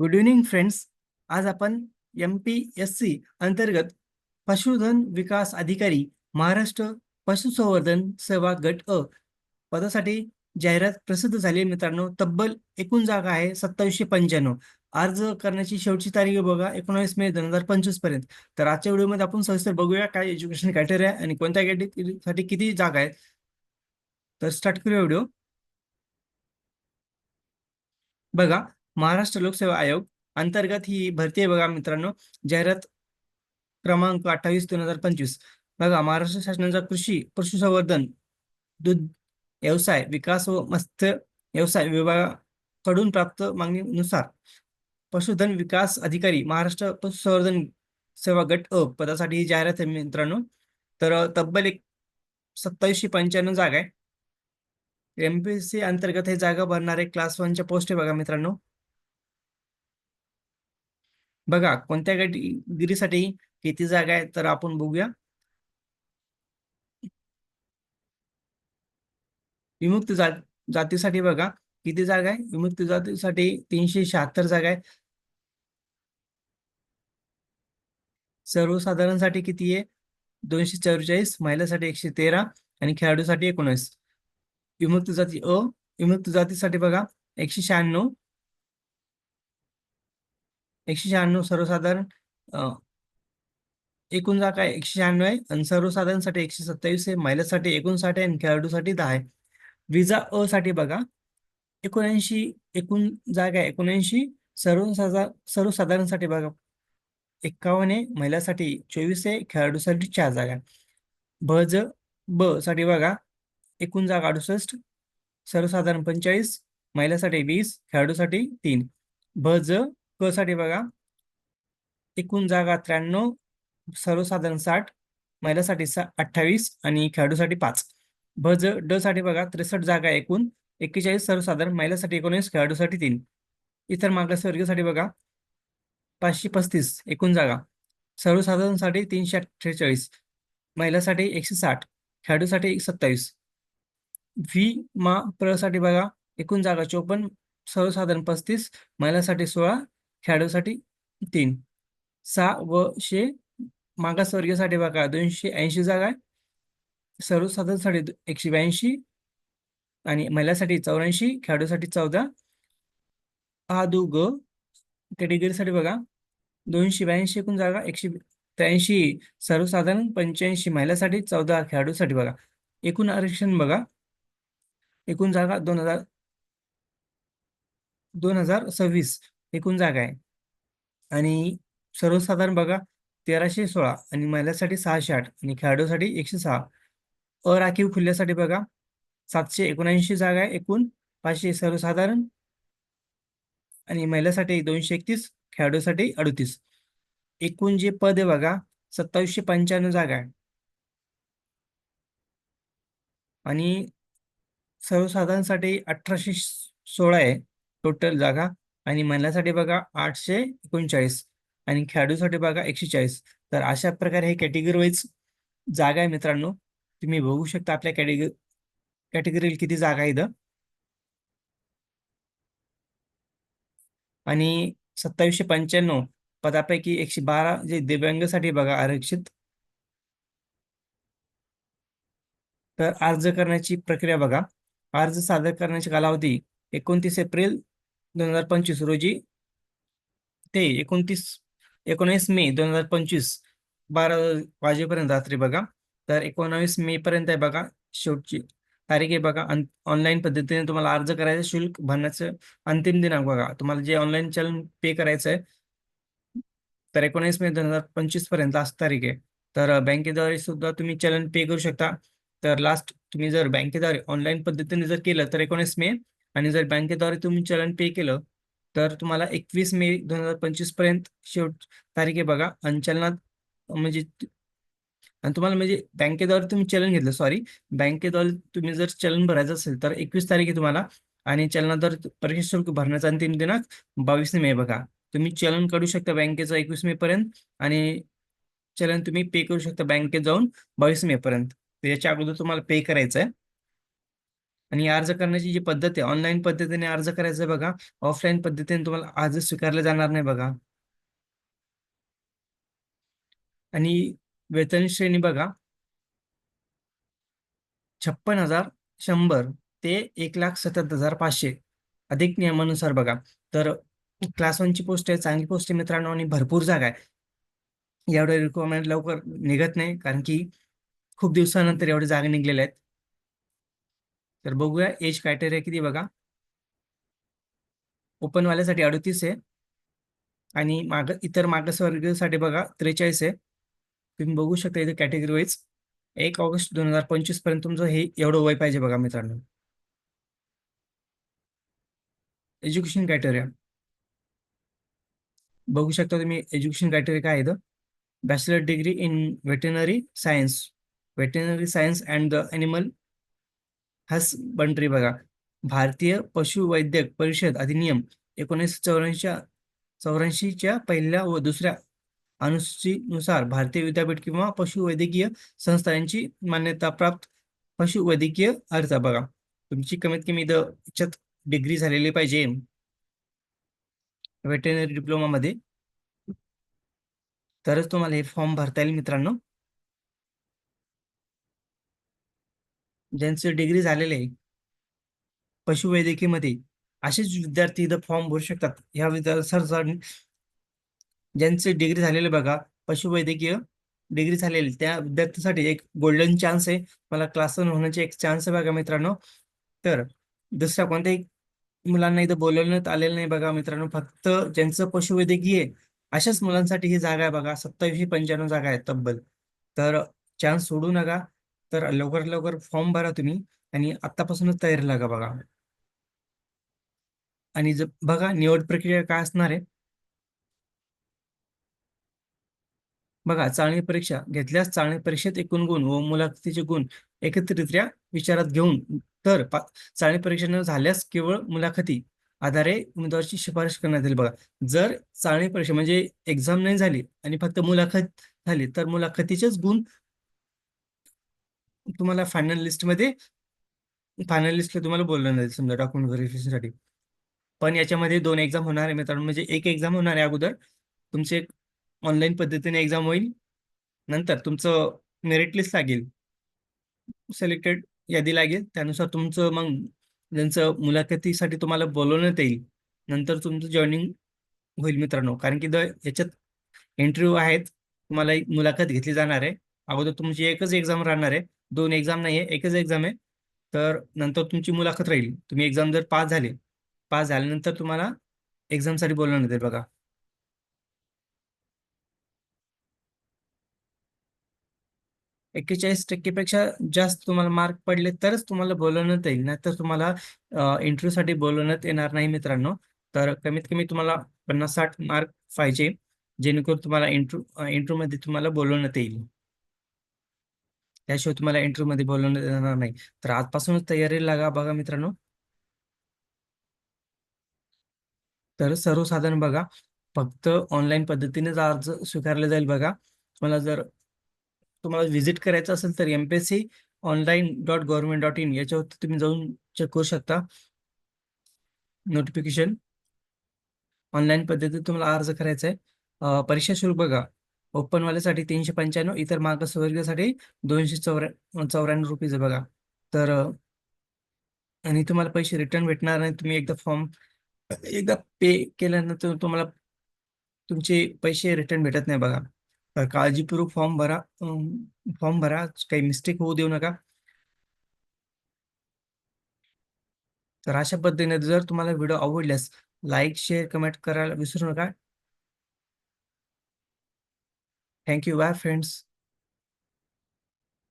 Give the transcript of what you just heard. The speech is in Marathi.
गुड इव्हनिंग फ्रेंड्स आज आपण एम पी एस सी अंतर्गत पशुधन विकास अधिकारी महाराष्ट्र पशुसंवर्धन सेवा गट अ पदासाठी जाहिरात प्रसिद्ध झाली मित्रांनो. तब्बल एकूण जागा आहे सत्तावीसशे पंच्याण्णव. अर्ज करण्याची शेवटची तारीख बघा एकोणावीस मे दोन हजार पंचवीसपर्यंत. तर आजच्या व्हिडिओमध्ये आपण सविस्तर बघूया काय एज्युकेशन क्रायटेरिया आणि कोणत्या कॅटेगरीसाठी किती जागा आहेत. तर स्टार्ट करूया व्हिडिओ बघा महाराष्ट्र लोकसेवा आयोग अंतर्गत ही भरती आहे बघा मित्रांनो जाहिरात क्रमांक अठ्ठावीस दोन हजार पंचवीस. बघा महाराष्ट्र शासनाचा कृषी पशुसंवर्धन दूध व्यवसाय विकास व मत्स्य व्यवसाय विभागाकडून प्राप्त मागणीनुसार पशुधन विकास अधिकारी महाराष्ट्र पशुसंवर्धन सेवा गट अ पदासाठी ही जाहिरात आहे मित्रांनो. तर तब्बल एक सत्तावीसशे पंच्याण्णव जागा आहे. एमपीएससी अंतर्गत हे जागा भरणारे क्लास वनच्या पोस्ट आहे बघा मित्रांनो. बघा कोणत्या कॅटेगिरीसाठी किती जागा आहेत तर आपण बघूया. विमुक्त जात जातीसाठी बघा किती जागा आहे विमुक्त जातीसाठी तीनशे शहात्तर जागा आहे सर्वसाधारणसाठी किती आहे? दोनशे चौवेचाळीस महिलासाठी एकशे तेरा आणि खेळाडूसाठी एकोणीस विमुक्त जाती अ विमुक्त जातीसाठी बघा एकशे शहाण्णव एकशे शहाण्णव सर्वसाधारण एकूण जागा एकशे शहाण्णव आहे आणि सर्वसाधारणसाठी एकशे सत्तावीस आहे. महिलासाठी एकोणसाठ आहे आणि खेळाडूसाठी दहा आहे. विजा अ साठी बघा एकोणऐंशी एकूण जागा आहे एकोणऐंशी सर्वसाधारण सर्वसाधारणसाठी बघा एक्कावन्न आहे महिलासाठी चोवीस आहे खेळाडूसाठी चार जागा आहे. ब ज ब साठी बघा एकूण जागा अडुसष्ट सर्वसाधारण पंचेचाळीस महिलासाठी वीस खेळाडूसाठी तीन. ब ज क साठी बघा? एकूण जागा त्र्याण्णव सर्वसाधारण साठ महिलासाठी सा अठ्ठावीस आणि खेळाडूसाठी पाच. भ ज ड साठी बघा त्रेसष्ट जागा एकूण. एक्केचाळीस सर्वसाधारण महिलासाठी एकोणीस खेळाडूसाठी तीन. इतर मागासवर्गीयसाठी बघा पाचशे पस्तीस एकूण जागा. सर्वसाधारणसाठी तीनशे अठ्ठेचाळीस. महिलासाठी एकशे साठ खेळाडूसाठी सत्तावीस. व्ही मा प्रसाठी बघा एकूण जागा चोपन्न सर्वसाधारण पस्तीस महिलासाठी सोळा खेळाडूसाठी तीन. सहा व शे मागासवर्गीयसाठी बघा दोनशे ऐंशी जागा आहे. सर्वसाधारणसाठी एकशे ब्याऐंशी आणि महिलासाठी चौऱ्याऐंशी खेळाडूसाठी चौदा. आ दु ग कॅटेगरीसाठी बघा दोनशे ब्याऐंशी एकूण जागा एकशे त्र्याऐंशी सर्वसाधारण पंच्याऐंशी महिलासाठी चौदा खेळाडूसाठी बघा. एकूण आरक्षण बघा. एकूण जागा दोन हजार दोन हजार सव्वीस. एकूण जागा आहे. आणि सर्वसाधारण बघा तेराशे सोळा आणि महिलांसाठी सहाशे आठ आणि खेळाडूसाठी एकशे सहा. अराखीव खुल्ल्यासाठी बघा सातशे एकोणऐंशी जागा आहे एकूण पाचशे सर्वसाधारण आणि महिलांसाठी दोनशे एकतीस खेळाडूसाठी अडतीस. एकूण जे पद आहे बघा सत्तावीसशे पंच्याण्णव जागा आहे. आणि सर्वसाधारणसाठी अठराशे सोळा आहे टोटल जागा. आणि महिलांसाठी बघा आठशे एकोणचाळीस आणि खेळाडूसाठी बघा एकशे चाळीस तर अशा प्रकारे हे कॅटेगरी वाईज जागा आहे मित्रांनो. तुम्ही बघू शकता आपल्या कॅटेगरी कॅटेगरीला किती जागा आहे इथं आणि सत्तावीसशे पंच्याण्णव पदापैकी एकशे बारा जे दिव्यांगसाठी बघा आरक्षित. तर अर्ज करण्याची प्रक्रिया बघा. अर्ज सादर करण्याची कालावधी एकोणतीस एप्रिल दोन हजार पंचवीस रोजी ते एकोणतीस एकोणीस मे दोन हजार पंचवीस बारा वाजेपर्यंत रात्री बघा. तर एकोणावीस मे पर्यंत आहे बघा शेवटची तारीख आहे बघा. ऑनलाईन पद्धतीने तुम्हाला अर्ज करायचं शुल्क भरण्याचं अंतिम दिनांक बघा. तुम्हाला जे ऑनलाईन चलन पे करायचं आहे तर एकोणीस मे दोन हजार पंचवीसपर्यंत लास्ट तारीख आहे. तर बँकेद्वारे सुद्धा तुम्ही चलन पे करू शकता. तर लास्ट तुम्ही जर बँकेद्वारे ऑनलाईन पद्धतीने जर केलं तर एकोणीस मे आणि जर बँकेद्वारे तुम्ही चलन पे केलं तर तुम्हाला एकवीस मे दोन हजार पंचवीसपर्यंत शेवट तारीख आहे बघा आणि चलनात म्हणजे आणि तुम्हाला म्हणजे बँकेद्वारे तुम्ही चलन घेतलं सॉरी बँकेद्वारे तुम्ही जर चलन भरायचं असेल तर एकवीस तारीख आहे तुम्हाला आणि चलनाद्वारे परीक्षा शुल्क भरण्याचा अंतिम दिनांक बावीस मे बघा. तुम्ही चलन काढू शकता बँकेचं एकवीस मे पर्यंत आणि चलन तुम्ही पे करू शकता बँकेत जाऊन बावीस मे पर्यंत. याच्या अगोदर तुम्हाला पे करायचं आहे आणि अर्ज करण्याची जी पद्धत आहे ऑनलाईन पद्धतीने अर्ज करायचं बघा. ऑफलाईन पद्धतीने तुम्हाला अर्ज स्वीकारला जाणार नाही बघा. आणि वेतन श्रेणी बघा. छप्पन हजार शंभर ते एक लाख सत्तर हजार पाचशे. अधिक नियमानुसार बघा. तर क्लास वनची पोस्ट आहे चांगली पोस्ट आहे मित्रांनो आणि भरपूर जागा आहे. एवढे रिक्वायरमेंट लवकर निघत नाही कारण की खूप दिवसानंतर एवढे जागा निघलेल्या आहेत. तर बघूया एज क्रायटेरिया किती बघा. ओपनवाल्यासाठी अडतीस आहे. आणि माग इतर मागासवर्गीयसाठी बघा त्रेचाळीस आहे. तुम्ही बघू शकता इथे कॅटेगरी वाईज एक ऑगस्ट दोन हजार पंचवीसपर्यंत तुमचं हे एवढं वय पाहिजे बघा मित्रांनो. एज्युकेशन क्रायटेरिया बघू शकता तुम्ही एज्युकेशन क्रायटेरिया काय आहे bachelor degree in veterinary science veterinary science and the animal husbandry बघा. भारतीय पशुवैद्यक परिषद अधिनियम एकोणीसशे चौऱ्याऐंशी चौऱ्याऐंशीच्या पहिल्या व दुसऱ्या अनुसूचीनुसार भारतीय विद्यापीठ किंवा पशुवैद्यकीय संस्था यांची मान्यताप्राप्त पशुवैद्यकीय अर्ज बघा. तुमची कमीत कमी इथं याच्यात डिग्री झालेली पाहिजे. वेटरनरी डिप्लोमामध्ये तरच तुम्हाला हे फॉर्म भरता येईल मित्रांनो. ज्यांचे डिग्री झालेले आहे पशुवैद्यकीमध्ये असेच विद्यार्थी इथं फॉर्म भरू शकतात. ह्या विद्यार्थी ज्यांचे डिग्री झालेले बघा पशुवैद्यकीय डिग्री झालेली त्या विद्यार्थ्यांसाठी एक गोल्डन चान्स आहे. मला क्लास होण्याचे एक चान्स आहे बघा मित्रांनो. तर दुसऱ्या कोणत्याही मुलांना इथं बोलवण्यात आलेलं नाही बघा मित्रांनो. फक्त ज्यांचं पशुवैद्यकीय अशाच मुलांसाठी ही जागा आहे बघा. सत्तावीसशे पंच्याण्णव जागा आहे तब्बल. तर चान्स सोडू नका. तर लवकर लवकर फॉर्म भरा तुम्ही आणि आत्तापासूनच तयारी लागा बघा. आणि जर बघा निवड प्रक्रिया काय असणार आहे. बघा चाळणी परीक्षा घेतल्यास चांगली परीक्षेत एकूण गुण व मुलाखतीचे गुण एकत्रितरित्या विचारात घेऊन तर चाळणी परीक्षा न झाल्यास केवळ मुलाखती आधारे उमेदवाराची शिफारस करण्यात येईल बघा. जर चांगली परीक्षा म्हणजे एक्झाम नाही झाली आणि फक्त मुलाखत झाली तर मुलाखतीचेच गुण तुम्हाला फायनल लिस्टमध्ये फायनल लिस्टला तुम्हाला बोललं नाही समजा डॉक्युमेंट व्हेरिफिकेशनसाठी पण याच्यामध्ये दोन एक्झाम होणार आहे मित्रांनो. म्हणजे एक एक्झाम होणार आहे अगोदर. तुमचे ऑनलाईन पद्धतीने एक्झाम होईल. नंतर तुमचं मेरिट लिस्ट लागेल. सिलेक्टेड यादी लागेल. त्यानुसार तुमचं मग ज्यांचं मुलाखतीसाठी तुम्हाला बोलवण्यात येईल नंतर तुमचं जॉईनिंग होईल मित्रांनो. कारण की द याच्यात इंटरव्ह्यू आहेत. तुम्हाला एक मुलाखत घेतली जाणार आहे. अगोदर तुमची एकच एक्झाम राहणार आहे. दोन एक्झाम नाही आहे एकच एक्झाम आहे. तर नंतर तुमची मुलाखत राहील. तुम्ही एक्झाम जर पास झाले पास झाल्यानंतर तुम्हाला एक्झामसाठी बोलवण्यात येईल बघा. एक्केचाळीस टक्केपेक्षा जास्त तुम्हाला मार्क पडले तरच तुम्हाला बोलवण्यात येईल. नाही तर तुम्हाला इंटरव्ह्यूसाठी बोलवण्यात येणार नाही मित्रांनो. तर कमीत कमी तुम्हाला पन्नास साठ मार्क पाहिजे. जेणेकरून तुम्हाला इंटरव्ह्यू इंटरव्ह्यूमध्ये तुम्हाला बोलवण्यात येईल. त्याशिवाय तुम्हाला इंटरव्ह्यू मध्ये बोलवलं जाणार नाही. तर आजपासूनच तयारी लागा बघा मित्रांनो. तर सर्वसाधारण बघा फक्त ऑनलाईन पद्धतीनेच अर्ज स्वीकारले जाईल बघा. तुम्हाला जर तुम्हाला व्हिजिट करायचं असेल तर MPSC online dot government dot in याच्यावरती तुम्ही जाऊन चेक करू शकता. नोटिफिकेशन ऑनलाईन पद्धतीने तुम्हाला अर्ज करायचा आहे. परीक्षा शुल्क बघा. ओपनवाल्यासाठी तीनशे पंच्याण्णव इतर मागासवर्गीयसाठी दोनशे चौऱ्या चौऱ्याण्णव रुपीज बघा. तर आणि तुम्हाला पैसे रिटर्न भेटणार नाही तुम्ही एकदा फॉर्म एकदा पे केल्यानंतर तुम्हाला तुमचे पैसे रिटर्न भेटत नाही बघा. तर काळजीपूर्वक फॉर्म भरा फॉर्म भरा काही मिस्टेक होऊ देऊ नका. तर अशा पद्धतीने जर तुम्हाला व्हिडिओ आवडल्यास लाईक शेअर कमेंट करायला विसरू नका. Thank you. Bye, friends.